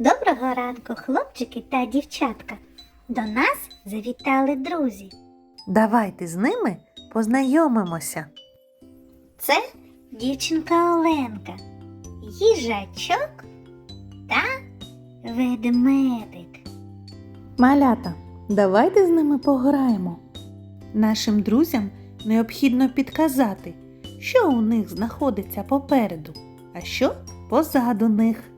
Доброго ранку, хлопчики та дівчатка. До нас завітали друзі. Давайте з ними познайомимося. Це дівчинка Оленка, їжачок та ведмедик. Малята, давайте з ними пограємо. Нашим друзям необхідно підказати, що у них знаходиться попереду, а що позаду них.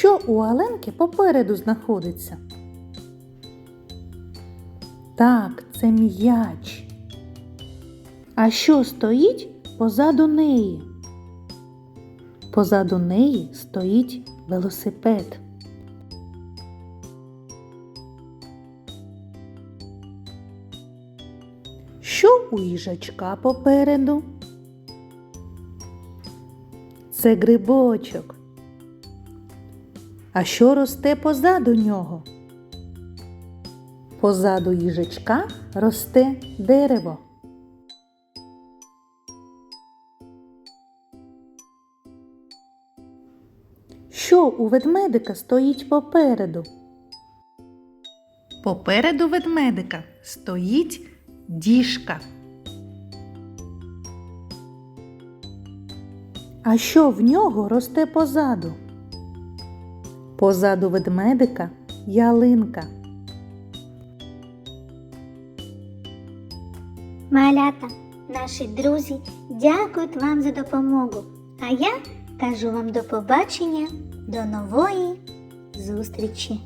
Що у Аленки попереду знаходиться? Так, це м'яч. А що стоїть позаду неї? Позаду неї стоїть велосипед. Що у їжачка попереду? Це грибочок. А що росте позаду нього? Позаду їжачка росте дерево. Що у ведмедика стоїть попереду? Попереду ведмедика стоїть діжка. А що в нього росте позаду? Позаду ведмедика ялинка. Малята, наші друзі дякують вам за допомогу. А я кажу вам до побачення, до нової зустрічі.